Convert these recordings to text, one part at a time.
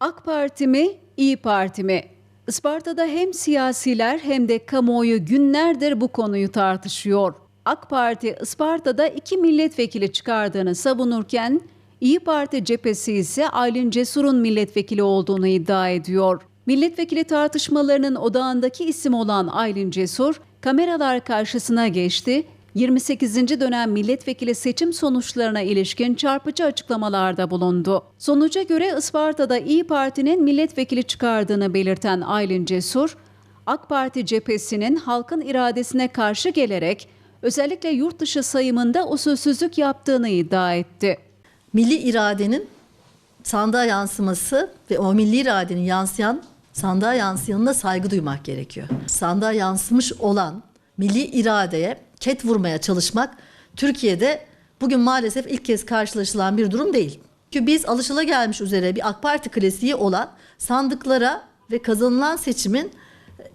AK Parti mi, İyi Parti mi? Isparta'da hem siyasiler hem de kamuoyu günlerdir bu konuyu tartışıyor. AK Parti Isparta'da iki milletvekili çıkardığını savunurken İyi Parti cephesi ise Aylin Cesur'un milletvekili olduğunu iddia ediyor. Milletvekili tartışmalarının odağındaki isim olan Aylin Cesur kameralar karşısına geçti 28. dönem milletvekili seçim sonuçlarına ilişkin çarpıcı açıklamalarda bulundu. Sonuca göre Isparta'da İyi Parti'nin milletvekili çıkardığını belirten Aylin Cesur, AK Parti cephesinin halkın iradesine karşı gelerek özellikle yurt dışı sayımında usulsüzlük yaptığını iddia etti. milli iradenin sandığa yansıması ve o milli iradenin yansıyan sandığa yansıyanına saygı duymak gerekiyor. Sandığa yansımış olan milli iradeye ket vurmaya çalışmak Türkiye'de bugün maalesef ilk kez karşılaşılan bir durum değil. Çünkü biz alışılagelmiş üzere bir AK Parti klasiği olan sandıklara ve kazanılan seçimin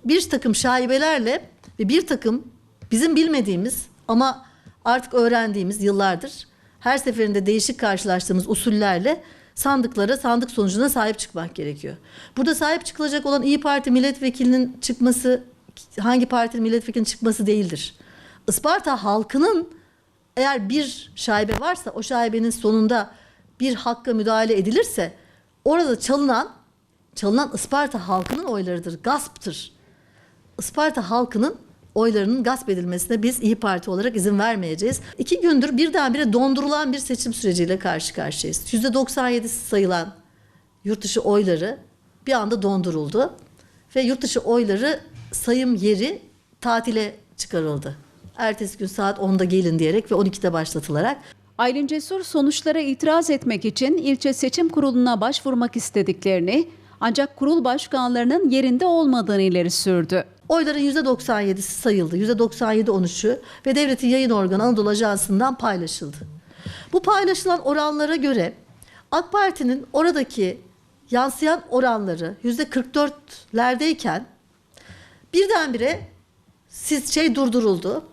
bir takım şaibelerle ve bir takım bizim bilmediğimiz ama artık öğrendiğimiz yıllardır her seferinde değişik karşılaştığımız usullerle sandıklara, sandık sonucuna sahip çıkmak gerekiyor. Burada sahip çıkılacak olan İyi Parti milletvekilinin çıkması hangi partinin milletvekilinin çıkması değildir. Isparta halkının eğer bir şaibe varsa o şaibenin sonunda bir hakka müdahale edilirse orada çalınan çalınan Isparta halkının oylarıdır, gasptır. Isparta halkının oylarının gasp edilmesine biz İyi Parti olarak izin vermeyeceğiz. İki gündür birdenbire dondurulan bir seçim süreciyle karşı karşıyayız. %97 sayılan yurt dışı oyları bir anda donduruldu. Ve yurt dışı oyları sayım yeri tatile çıkarıldı. Ertesi gün saat 10'da gelin diyerek ve 12'de başlatılarak Aylin Cesur sonuçlara itiraz etmek için ilçe seçim kuruluna başvurmak istediklerini ancak kurul başkanlarının yerinde olmadığını ileri sürdü. Oyların %97'si sayıldı. %97 13'ü ve devletin yayın organı Anadolu Ajansı'ndan paylaşıldı. Bu paylaşılan oranlara göre AK Parti'nin oradaki yansıyan oranları %44'lerdeyken birdenbire siz şey durduruldu.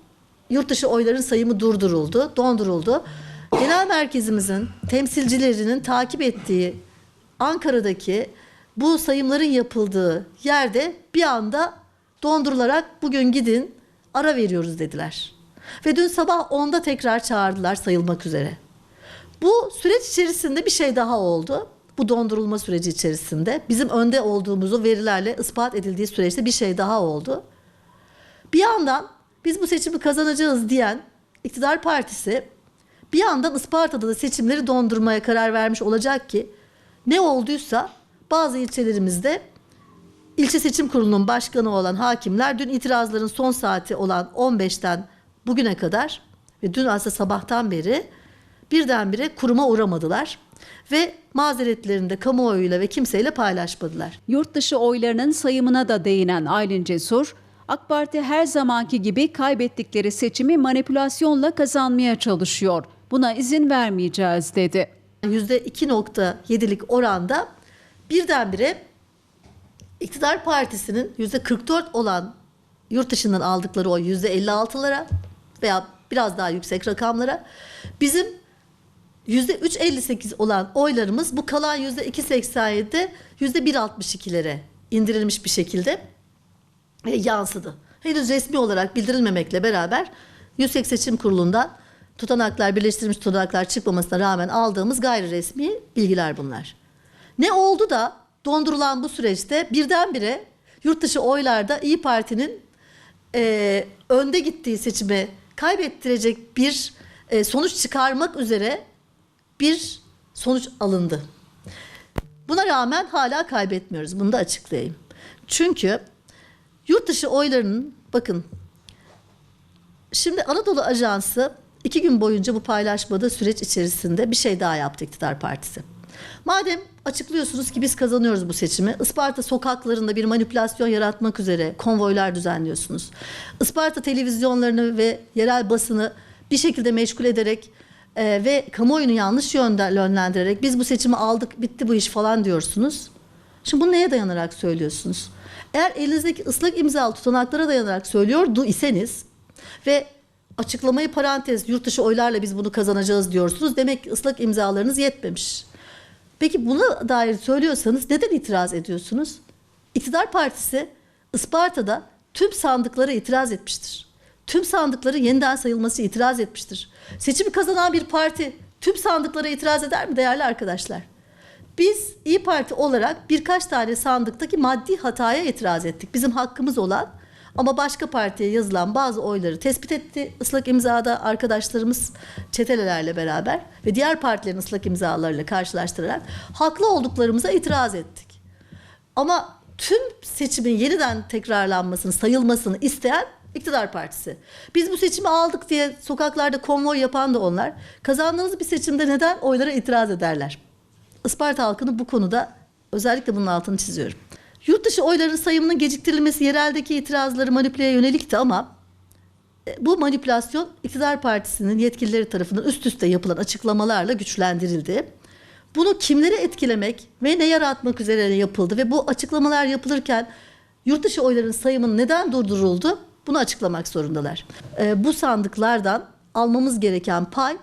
Yurt dışı oyların sayımı durduruldu, donduruldu. Genel merkezimizin temsilcilerinin takip ettiği Ankara'daki bu sayımların yapıldığı yerde bir anda dondurularak bugün gidin ara veriyoruz dediler. Ve dün sabah 10'da tekrar çağırdılar sayılmak üzere. Bu süreç içerisinde bir şey daha oldu. Bu dondurulma süreci içerisinde bizim önde olduğumuzu verilerle ispat edildiği süreçte bir şey daha oldu. Bir yandan biz bu seçimi kazanacağız diyen iktidar partisi bir yandan Isparta'da da seçimleri dondurmaya karar vermiş olacak ki ne olduysa bazı ilçelerimizde ilçe seçim kurulunun başkanı olan hakimler dün itirazların son saati olan 15'ten bugüne kadar ve dün aslında sabahtan beri birdenbire kuruma uğramadılar ve mazeretlerini de kamuoyuyla ve kimseyle paylaşmadılar. Yurt dışı oylarının sayımına da değinen Aylin Cesur, AK Parti her zamanki gibi kaybettikleri seçimi manipülasyonla kazanmaya çalışıyor. Buna izin vermeyeceğiz dedi. %2.7'lik oranda birdenbire iktidar partisinin %44 olan yurt dışından aldıkları oy %56'lara veya biraz daha yüksek rakamlara bizim %3.58 olan oylarımız bu kalan %2.87'de %1.62'lere indirilmiş bir şekilde e, yansıdı. Henüz resmi olarak bildirilmemekle beraber Yüksek Seçim Kurulu'ndan tutanaklar, birleştirilmiş tutanaklar çıkmamasına rağmen aldığımız gayri resmi bilgiler bunlar. Ne oldu da dondurulan bu süreçte birdenbire yurt dışı oylarda İyi Parti'nin e, önde gittiği seçimi kaybettirecek bir e, sonuç çıkarmak üzere bir sonuç alındı. Buna rağmen hala kaybetmiyoruz. Bunu da açıklayayım. Çünkü yurt dışı oylarının bakın şimdi Anadolu Ajansı iki gün boyunca bu paylaşmadığı süreç içerisinde bir şey daha yaptı iktidar partisi. Madem açıklıyorsunuz ki biz kazanıyoruz bu seçimi. Isparta sokaklarında bir manipülasyon yaratmak üzere konvoylar düzenliyorsunuz. Isparta televizyonlarını ve yerel basını bir şekilde meşgul ederek e, ve kamuoyunu yanlış yönde yönlendirerek biz bu seçimi aldık bitti bu iş falan diyorsunuz. Şimdi bunu neye dayanarak söylüyorsunuz? Eğer elinizdeki ıslak imzalı tutanaklara dayanarak söylüyordu iseniz ve açıklamayı parantez yurt dışı oylarla biz bunu kazanacağız diyorsunuz. Demek ki ıslak imzalarınız yetmemiş. Peki buna dair söylüyorsanız neden itiraz ediyorsunuz? İktidar Partisi Isparta'da tüm sandıklara itiraz etmiştir. Tüm sandıkları yeniden sayılması itiraz etmiştir. Seçimi kazanan bir parti tüm sandıklara itiraz eder mi değerli arkadaşlar? Biz İyi Parti olarak birkaç tane sandıktaki maddi hataya itiraz ettik. Bizim hakkımız olan ama başka partiye yazılan bazı oyları tespit etti. Islak imzada arkadaşlarımız çetelerle beraber ve diğer partilerin ıslak imzalarıyla karşılaştırarak haklı olduklarımıza itiraz ettik. Ama tüm seçimin yeniden tekrarlanmasını, sayılmasını isteyen iktidar partisi. Biz bu seçimi aldık diye sokaklarda konvoy yapan da onlar. Kazandığınız bir seçimde neden oylara itiraz ederler? Isparta halkını bu konuda özellikle bunun altını çiziyorum. Yurt dışı oyların sayımının geciktirilmesi yereldeki itirazları manipüleye yönelikti ama e, bu manipülasyon iktidar partisinin yetkilileri tarafından üst üste yapılan açıklamalarla güçlendirildi. Bunu kimleri etkilemek ve ne yaratmak üzere yapıldı ve bu açıklamalar yapılırken yurt dışı oyların sayımının neden durduruldu? Bunu açıklamak zorundalar. E, bu sandıklardan almamız gereken pay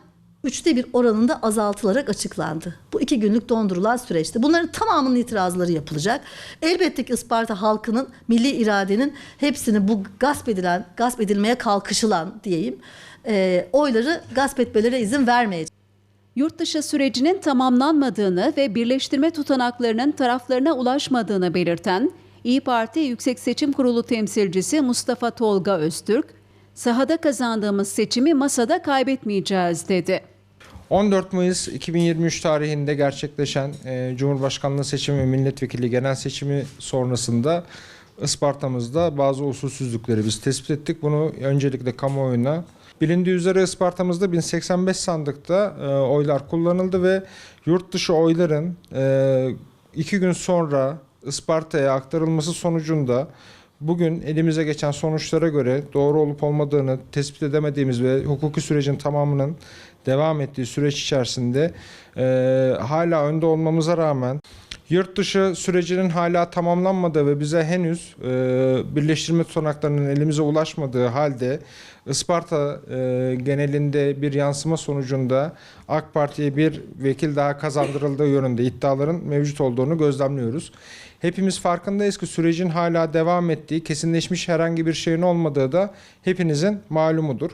üçte bir oranında azaltılarak açıklandı. Bu iki günlük dondurulan süreçte. Bunların tamamının itirazları yapılacak. Elbette ki Isparta halkının milli iradenin hepsini bu gasp edilen, gasp edilmeye kalkışılan diyeyim e, oyları gasp etmelere izin vermeyecek. Yurtdışı sürecinin tamamlanmadığını ve birleştirme tutanaklarının taraflarına ulaşmadığını belirten İyi Parti Yüksek Seçim Kurulu temsilcisi Mustafa Tolga Öztürk, sahada kazandığımız seçimi masada kaybetmeyeceğiz dedi. 14 Mayıs 2023 tarihinde gerçekleşen e, Cumhurbaşkanlığı seçimi ve milletvekili genel seçimi sonrasında Isparta'mızda bazı usulsüzlükleri biz tespit ettik. Bunu öncelikle kamuoyuna bilindiği üzere Isparta'mızda 1085 sandıkta e, oylar kullanıldı ve yurt dışı oyların e, iki gün sonra Isparta'ya aktarılması sonucunda bugün elimize geçen sonuçlara göre doğru olup olmadığını tespit edemediğimiz ve hukuki sürecin tamamının devam ettiği süreç içerisinde e, hala önde olmamıza rağmen yurt dışı sürecinin hala tamamlanmadığı ve bize henüz e, birleştirme tutanaklarının elimize ulaşmadığı halde Isparta e, genelinde bir yansıma sonucunda AK Parti'ye bir vekil daha kazandırıldığı yönünde iddiaların mevcut olduğunu gözlemliyoruz. Hepimiz farkındayız ki sürecin hala devam ettiği, kesinleşmiş herhangi bir şeyin olmadığı da hepinizin malumudur.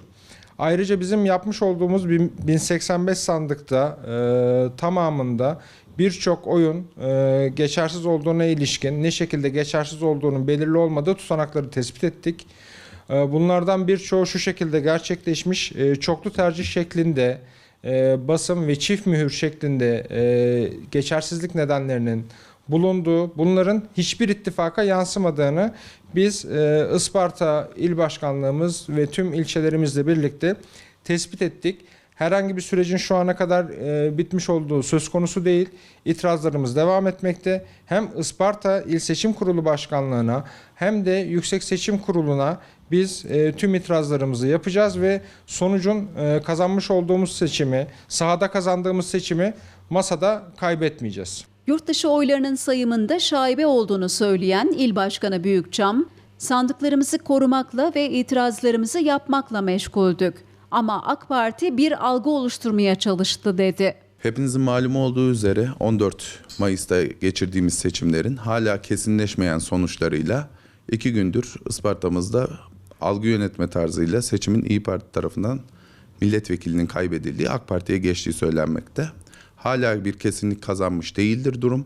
Ayrıca bizim yapmış olduğumuz bin- 1085 sandıkta e, tamamında birçok oyun e, geçersiz olduğuna ilişkin ne şekilde geçersiz olduğunun belirli olmadığı tutanakları tespit ettik. E, bunlardan birçoğu şu şekilde gerçekleşmiş e, çoklu tercih şeklinde e, basım ve çift mühür şeklinde e, geçersizlik nedenlerinin bulunduğu, bunların hiçbir ittifaka yansımadığını biz e, Isparta İl Başkanlığımız ve tüm ilçelerimizle birlikte tespit ettik. Herhangi bir sürecin şu ana kadar e, bitmiş olduğu söz konusu değil. İtirazlarımız devam etmekte. Hem Isparta İl Seçim Kurulu Başkanlığı'na hem de Yüksek Seçim Kurulu'na biz e, tüm itirazlarımızı yapacağız ve sonucun e, kazanmış olduğumuz seçimi, sahada kazandığımız seçimi masada kaybetmeyeceğiz. Yurtdışı oylarının sayımında şaibe olduğunu söyleyen İl Başkanı Büyükçam, sandıklarımızı korumakla ve itirazlarımızı yapmakla meşguldük. Ama AK Parti bir algı oluşturmaya çalıştı dedi. Hepinizin malumu olduğu üzere 14 Mayıs'ta geçirdiğimiz seçimlerin hala kesinleşmeyen sonuçlarıyla iki gündür Isparta'mızda algı yönetme tarzıyla seçimin İyi Parti tarafından milletvekilinin kaybedildiği AK Parti'ye geçtiği söylenmekte. Hala bir kesinlik kazanmış değildir durum.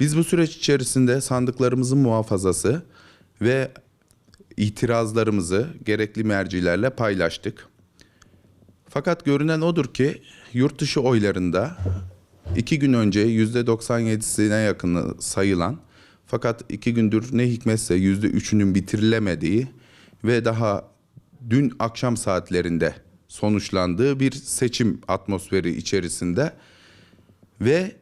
Biz bu süreç içerisinde sandıklarımızın muhafazası ve itirazlarımızı gerekli mercilerle paylaştık. Fakat görünen odur ki yurt dışı oylarında iki gün önce yüzde 97'sine yakını sayılan fakat iki gündür ne hikmetse yüzde üçünün bitirilemediği ve daha dün akşam saatlerinde sonuçlandığı bir seçim atmosferi içerisinde ve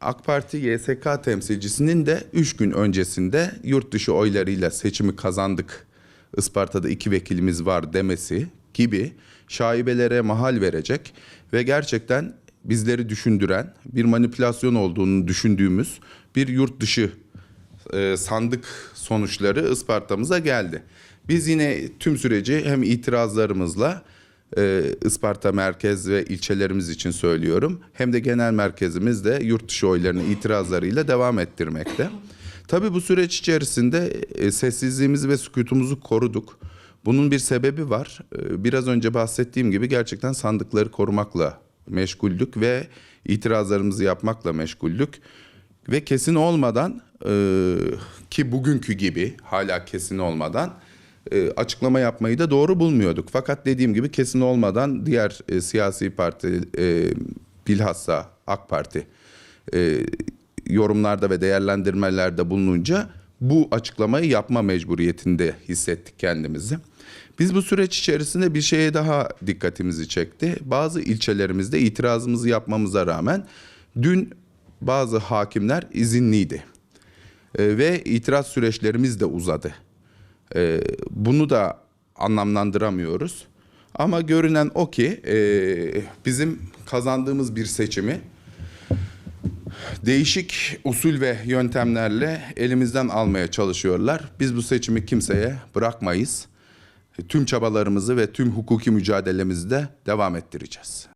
AK Parti YSK temsilcisinin de 3 gün öncesinde yurt dışı oylarıyla seçimi kazandık. Isparta'da iki vekilimiz var demesi gibi şaibelere mahal verecek ve gerçekten bizleri düşündüren bir manipülasyon olduğunu düşündüğümüz bir yurt dışı e, sandık sonuçları Isparta'mıza geldi. Biz yine tüm süreci hem itirazlarımızla e, Isparta merkez ve ilçelerimiz için söylüyorum. Hem de genel merkezimiz de yurt dışı oylarını itirazlarıyla devam ettirmekte. Tabii bu süreç içerisinde e, sessizliğimizi ve sükutumuzu koruduk. Bunun bir sebebi var. E, Biraz önce bahsettiğim gibi gerçekten sandıkları korumakla meşguldük ve itirazlarımızı yapmakla meşguldük. Ve kesin olmadan e, ki bugünkü gibi hala kesin olmadan e, açıklama yapmayı da doğru bulmuyorduk. Fakat dediğim gibi kesin olmadan diğer e, siyasi parti e, bilhassa AK Parti yorumlarda ve değerlendirmelerde bulununca bu açıklamayı yapma mecburiyetinde hissettik kendimizi. Biz bu süreç içerisinde bir şeye daha dikkatimizi çekti. Bazı ilçelerimizde itirazımızı yapmamıza rağmen dün bazı hakimler izinliydi. Ve itiraz süreçlerimiz de uzadı. E, bunu da anlamlandıramıyoruz. Ama görünen o ki e, bizim kazandığımız bir seçimi değişik usul ve yöntemlerle elimizden almaya çalışıyorlar. Biz bu seçimi kimseye bırakmayız. Tüm çabalarımızı ve tüm hukuki mücadelemizi de devam ettireceğiz.